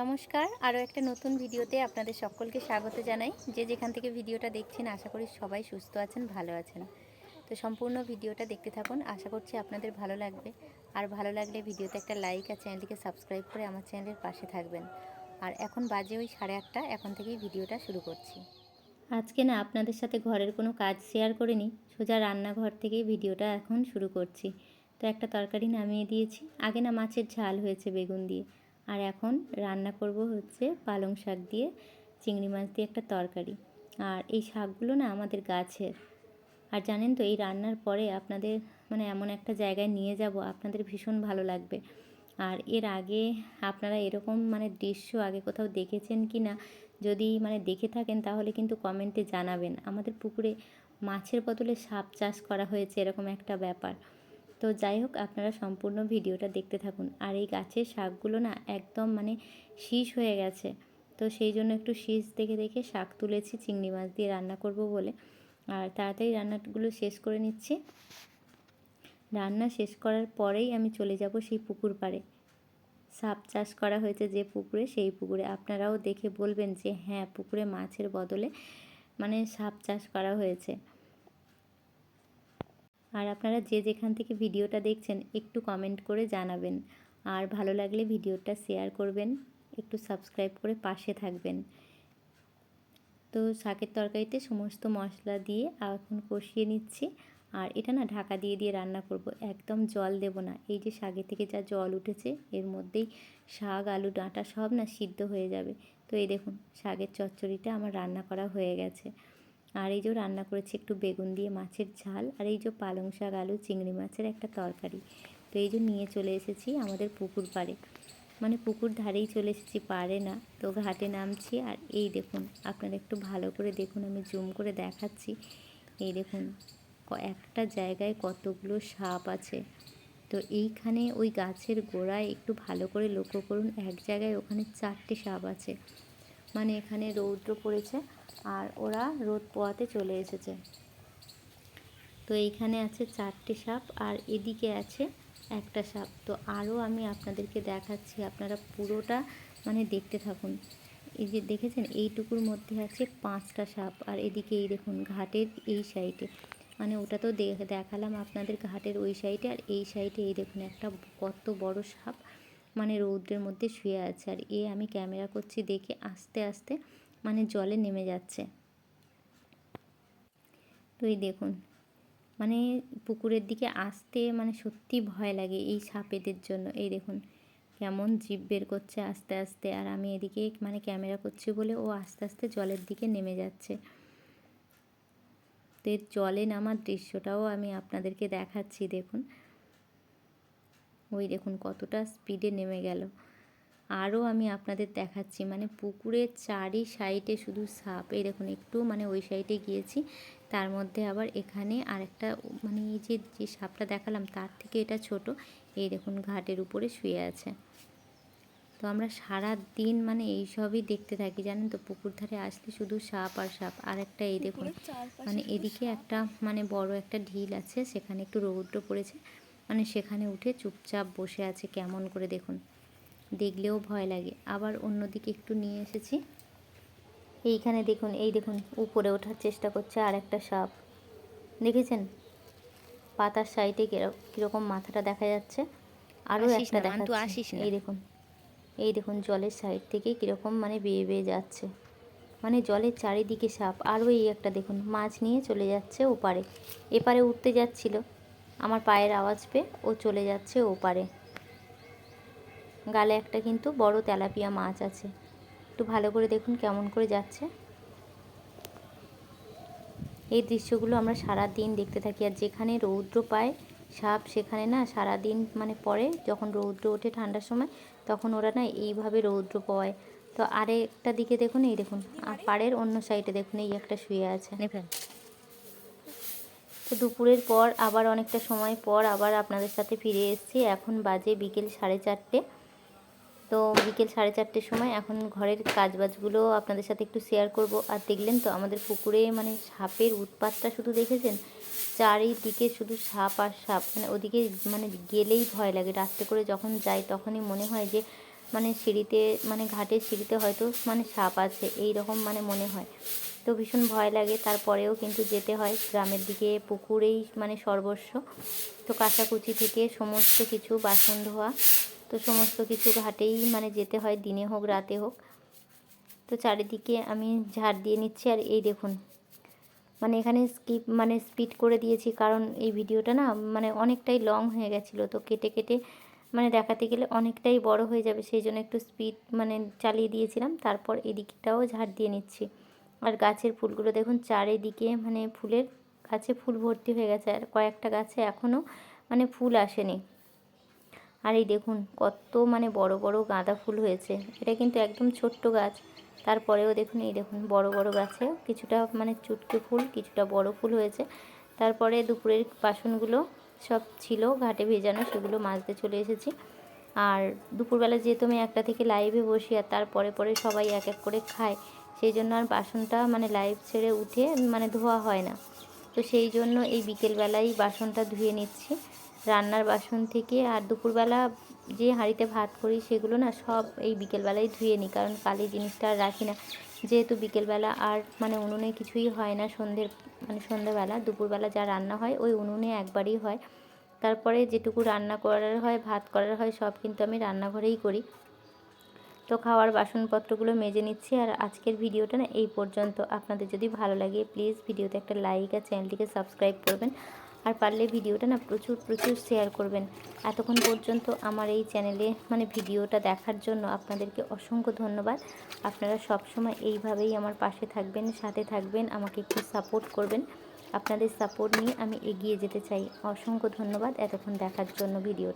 নমস্কার, আরও একটা নতুন ভিডিওতে আপনাদের সকলকে স্বাগত জানাই। যে যেখান থেকে ভিডিওটা দেখছেন, আশা করি সবাই সুস্থ আছেন, ভালো আছেন। তো সম্পূর্ণ ভিডিওটা দেখতে থাকুন, আশা করছি আপনাদের ভালো লাগবে। আর ভালো লাগলে ভিডিওতে একটা লাইক আর চ্যানেলটিকে সাবস্ক্রাইব করে আমার চ্যানেলের পাশে থাকবেন। আর এখন বাজে ওই সাড়ে আটটা, এখন থেকেই ভিডিওটা শুরু করছি। আজকে না আপনাদের সাথে ঘরের কোনো কাজ শেয়ার করিনি, সোজা রান্নাঘর থেকেই ভিডিওটা এখন শুরু করছি। তো একটা তরকারি নামিয়ে দিয়েছি, আগে না মাছের ঝাল হয়েছে বেগুন দিয়ে। আর এখন রান্না করব হচ্ছে পালং শাক দিয়ে চিংড়ি মাছ দিয়ে একটা তরকারি। আর এই শাকগুলো না আমাদের গাছের। আর জানেন তো এই রান্নার পরে আপনাদের মানে এমন একটা জায়গায় নিয়ে যাব, আপনাদের ভীষণ ভালো লাগবে। আর এর আগে আপনারা এরকম মানে দৃশ্য আগে কোথাও দেখেছেন কি না, যদি মানে দেখে থাকেন তাহলে কিন্তু কমেন্টে জানাবেন। আমাদের পুকুরে মাছের বদলে সাপ চাষ করা হয়েছে এরকম একটা ব্যাপার। তো যাই হোক, আপনারা সম্পূর্ণ ভিডিওটা দেখতে থাকুন। আর এই গাছের শাকগুলো না একদম মানে শীষ হয়ে গেছে। তো সেই জন্য একটু শীষ দেখে দেখে শাক তুলেছি, চিংড়ি মাছ দিয়ে রান্না করব বলে। আর তাড়াতাড়ি রান্নাগুলো শেষ করে নিচ্ছি। রান্না শেষ করার পরেই আমি চলে যাব সেই পুকুর পাড়ে। সাপ চাষ করা হয়েছে যে পুকুরে, সেই পুকুরে। আপনারাও দেখে বলবেন যে হ্যাঁ পুকুরে মাছের বদলে মানে সাপ চাষ করা হয়েছে। আর আপনারা যে যেখান থেকে ভিডিওটা দেখছেন, একটু কমেন্ট করে জানাবেন। আর ভালো লাগলে ভিডিওটা শেয়ার করবেন, একটু সাবস্ক্রাইব করে পাশে থাকবেন। তো শাকের তরকারিতে সমস্ত মশলা দিয়ে এখন কষিয়ে নিচ্ছি। আর এটা না ঢাকা দিয়ে দিয়ে রান্না করব, একদম জল দেব না। এই যে শাকের থেকে যা জল উঠেছে, এর মধ্যেই শাক, আলু, ডাঁটা সব না সিদ্ধ হয়ে যাবে। তো এই দেখুন, শাকের চচ্চড়িটা আমার রান্না করা হয়ে গেছে। আর এই যে রান্না করেছি একটু বেগুন দিয়ে মাছের ঝাল, আর এই যে পালং শাক, আলু, চিংড়ি মাছের একটা তরকারি। তো এই যে নিয়ে চলে এসেছি আমাদের পুকুর পাড়ে। মানে পুকুর ধারেই চলে এসেছি পারে না, তো ঘাটে নামছি। আর এই দেখুন, আপনারা একটু ভালো করে দেখুন, আমি জুম করে দেখাচ্ছি। এই দেখুন একটা জায়গায় কতগুলো সাপ আছে। তো এইখানে ওই গাছের গোড়ায় একটু ভালো করে লক্ষ্য করুন, এক জায়গায় ওখানে চারটে সাপ আছে। মানে এখানে রৌদ্র পড়েছে আর ওরা রোদ পোয়াতে চলে এসেছে। তো এইখানে আছে চারটে সাপ আর এদিকে আছে একটা সাপ। তো আরও আমি আপনাদেরকে দেখাচ্ছি, আপনারা পুরোটা মানে দেখতে থাকুন। এই যে দেখেছেন, এইটুকুর মধ্যে আছে পাঁচটা সাপ আর এদিকে এই দেখুন ঘাটের এই সাইডে। মানে ওটা তো দেখালাম আপনাদের ঘাটের ওই সাইডে আর এই সাইডে এই দেখুন একটা কত বড় সাপ। মানে রৌদ্রের মধ্যে শুয়ে আছে। আর এ আমি ক্যামেরা করছি দেখে আস্তে আস্তে মানে জলে নেমে যাচ্ছে। তো এই দেখুন মানে পুকুরের দিকে আসতে মানে সত্যি ভয় লাগে এই সাপেদের জন্য। এই দেখুন, কেমন জিভ বের করছে আস্তে আস্তে আর আমি এদিকে মানে ক্যামেরা করছি বলে ও আস্তে আস্তে জলের দিকে নেমে যাচ্ছে। তো এর জলে নামার দৃশ্যটাও আমি আপনাদেরকে দেখাচ্ছি, দেখুন। ওই দেখুন কতটা স্পিডে নেমে গেল। আরও আমি আপনাদের দেখাচ্ছি মানে পুকুরের চারি সাইডে শুধু সাপ। এই দেখুন একটু মানে ওই সাইডে গিয়েছি তার মধ্যে আবার এখানে আরেকটা মানে এই যে যে সাপটা দেখালাম তার থেকে এটা ছোট। এই দেখুন ঘাটের উপরে শুয়ে আছে। তো আমরা সারা দিন মানে এই সবই দেখতে থাকি জানেন তো? পুকুর ধারে আসলে শুধু সাপ আর সাপ। আর একটা এই দেখুন মানে এদিকে একটা মানে বড় একটা ঢিল আছে সেখানে একটু রৌদ্র পড়েছে। মানে সেখানে উঠে চুপচাপ বসে আছে কেমন করে দেখুন। দেখলেও ভয় লাগে। আবার অন্যদিকে একটু নিয়ে এসেছি। এইখানে দেখুন এই দেখুন উপরে ওঠার চেষ্টা করছে আর একটা সাপ। দেখেছেন? পাতার সাইডে কীরকম মাথাটা দেখা যাচ্ছে। আরও একটা দেখা এই দেখুন এই দেখুন জলের সাইড থেকে কীরকম মানে বেয়ে বেয়ে যাচ্ছে। মানে জলের চারিদিকে সাপ। আরও এই একটা দেখুন মাছ নিয়ে চলে যাচ্ছে ওপারে। এপারে উঠতে যাচ্ছিল। আমার পায়ের আওয়াজ পেয়ে ও চলে যাচ্ছে ওপারে। গালে একটা কিন্তু বড় তেলাপিয়া মাছ আছে। একটু ভালো করে দেখুন কেমন করে যাচ্ছে। এই দৃশ্যগুলো আমরা সারা দিন দেখতে থাকি আর যেখানে রৌদ্র পায় সাপ সেখানে না সারা দিন মানে পরে যখন রৌদ্র ওঠে ঠান্ডার সময় তখন ওরা না এইভাবে রৌদ্র পায় তো আরেকটা দিকে দেখুন এই দেখুন আর পাড়ের অন্য সাইডে দেখুন এই একটা শুয়ে আছে। তো দুপুরের পর আবার অনেকটা সময় পর আবার আপনাদের সাথে ফিরে এসেছি। এখন বাজে বিকেল সাড়ে চারটে। তো বিকেল সাড়ে চারটের সময় এখন ঘরের কাজবাজগুলো আপনাদের সাথে একটু শেয়ার করব। আর দেখলেন তো আমাদের পুকুরে মানে সাপের উৎপাতটা শুধু দেখেছেন? চারিদিকে শুধু সাপ আর সাপ। মানে ওদিকে মানে গেলেই ভয় লাগে। রাত্রে করে যখন যাই তখনই মনে হয় যে মানে সিঁড়িতে মানে ঘাটের সিঁড়িতে হয়তো মানে সাপ আছে। এই রকম মানে মনে হয়। তো ভীষণ ভয় লাগে। তারপরেও কিন্তু যেতে হয়। গ্রামের দিকে পুকুরেই মানে সর্বস্ব। তো কাঁচাকুচি থেকে সমস্ত কিছু বাসন ধোয়া। তো সমস্ত কিছু ঘাটেই মানে যেতে হয়, দিনে হোক, রাতে হোক। তো চারিদিকে আমি ঝাড় দিয়ে নিচ্ছি আর এই দেখুন। মানে এখানে স্কিপ মানে স্পিড করে দিয়েছি কারণ এই ভিডিওটা না মানে অনেকটাই লং হয়ে গেছিল। তো কেটে কেটে মানে দেখাতে গেলে অনেকটাই বড় হয়ে যাবে, সেই জন্য একটু স্পিড মানে চালিয়ে দিয়েছিলাম। তারপর এদিকটাও ঝাড় দিয়ে নিচ্ছি। আর গাছের ফুলগুলো দেখুন, চারিদিকে মানে ফুলের গাছে ফুল ভর্তি হয়ে গেছে। আর কয়েকটা গাছে এখনও মানে ফুল আসেনি। আর এই দেখুন, কত মানে বড় বড় গাঁদা ফুল হয়েছে। এটা কিন্তু একদম ছোট্ট গাছ। তারপরেও দেখুন, এই দেখুন, বড় বড় গাছে কিছুটা মানে চুটকে ফুল, কিছুটা বড় ফুল হয়েছে। তারপরে দুপুরের বাসনগুলো সব ছিল, ঘাটে ভেজানো, সেগুলো মাজতে চলে এসেছি। আর দুপুরবেলা যেহেতু আমি একটা থেকে লাইভে বসি আর তারপরে পরে সবাই এক এক করে খায়, সেই জন্য আর বাসনটা মানে লাইভ ছেড়ে উঠে মানে ধোয়া হয় না। তো সেই জন্য এই বিকেলবেলাই বাসনটা ধুয়ে নিচ্ছি। রান্নার বাসন থেকে আর দুপুরবেলা যে হাঁড়িতে ভাত করি সেগুলো না সব এই বিকেলবেলায় ধুয়ে নিই, কারণ কালি জিনিসটা আর রাখি না। যেহেতু বিকেলবেলা আর মানে উনুনে কিছুই হয় না সন্ধ্যের মানে সন্ধ্যেবেলা দুপুরবেলা যা রান্না হয় ওই উনুনে একবারই হয়। তারপরে যেটুকু রান্না করার হয়, ভাত করার হয়, সব কিন্তু আমি রান্নাঘরেই করি। তো খাওয়ার বাসনপত্রগুলো মেজে নিচ্ছি আর আজকের ভিডিওটা না এই পর্যন্ত। আপনাদের যদি ভালো লাগে, প্লিজ ভিডিওতে একটা লাইক আর চ্যানেলটিকে সাবস্ক্রাইব করবেন। আর পারলে ভিডিওটা না প্রচুর প্রচুর শেয়ার করবেন। এতক্ষণ পর্যন্ত আমার এই চ্যানেলে মানে ভিডিওটা দেখার জন্য আপনাদেরকে অসংখ্য ধন্যবাদ। আপনারা সব সময় এইভাবেই আমার পাশে থাকবেন, সাথে থাকবেন, আমাকে একটু সাপোর্ট করবেন। আপনাদের সাপোর্ট নিয়ে আমি এগিয়ে যেতে চাই। অসংখ্য ধন্যবাদ এতক্ষণ দেখার জন্য ভিডিও